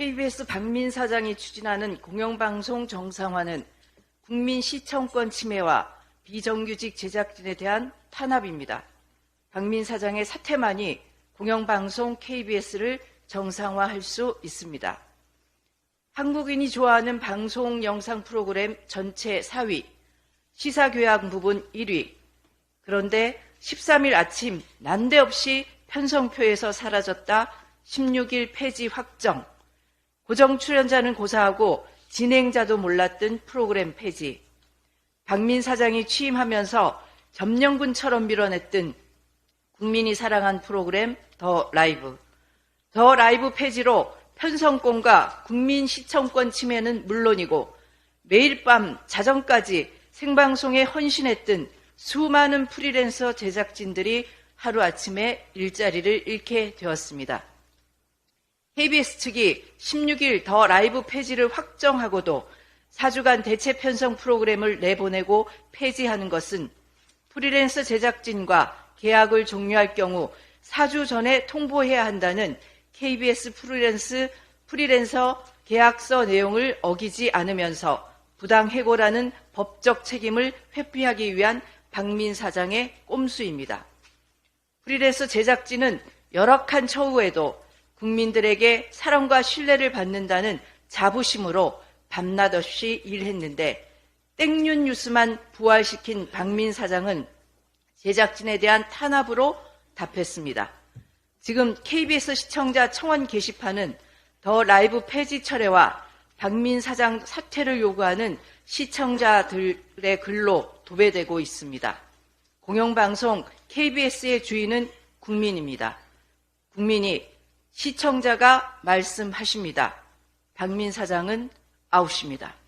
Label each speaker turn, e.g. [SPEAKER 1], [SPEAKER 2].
[SPEAKER 1] KBS 박민 사장이 추진하는 공영방송 정상화는 국민 시청권 침해와 비정규직 제작진에 대한 탄압입니다. 박민 사장의 사태만이 공영방송 KBS를 정상화할 수 있습니다. 한국인이 좋아하는 방송 영상 프로그램 전체 4위, 시사교양 부분 1위. 그런데 13일 아침 난데없이 편성표에서 사라졌다 16일 폐지 확정. 고정 출연자는 고사하고 진행자도 몰랐던 프로그램 폐지. 박민 사장이 취임하면서 점령군처럼 밀어냈던 국민이 사랑한 프로그램 더 라이브. 더 라이브 폐지로 편성권과 국민 시청권 침해는 물론이고 매일 밤 자정까지 생방송에 헌신했던 수많은 프리랜서 제작진들이 하루아침에 일자리를 잃게 되었습니다. KBS 측이 16일 더 라이브 폐지를 확정하고도 4주간 대체 편성 프로그램을 내보내고 폐지하는 것은 프리랜서 제작진과 계약을 종료할 경우 4주 전에 통보해야 한다는 KBS 프리랜스, 프리랜서 계약서 내용을 어기지 않으면서 부당 해고라는 법적 책임을 회피하기 위한 박민 사장의 꼼수입니다. 프리랜서 제작진은 열악한 처우에도 국민들에게 사랑과 신뢰를 받는다는 자부심으로 밤낮 없이 일했는데 땡윤 뉴스만 부활시킨 박민 사장은 제작진에 대한 탄압으로 답했습니다. 지금 KBS 시청자 청원 게시판은 더 라이브 폐지 철회와 박민 사장 사퇴를 요구하는 시청자들의 글로 도배되고 있습니다. 공영방송 KBS의 주인은 국민입니다. 국민이 시청자가 말씀하십니다. 박민 사장은 아웃입니다.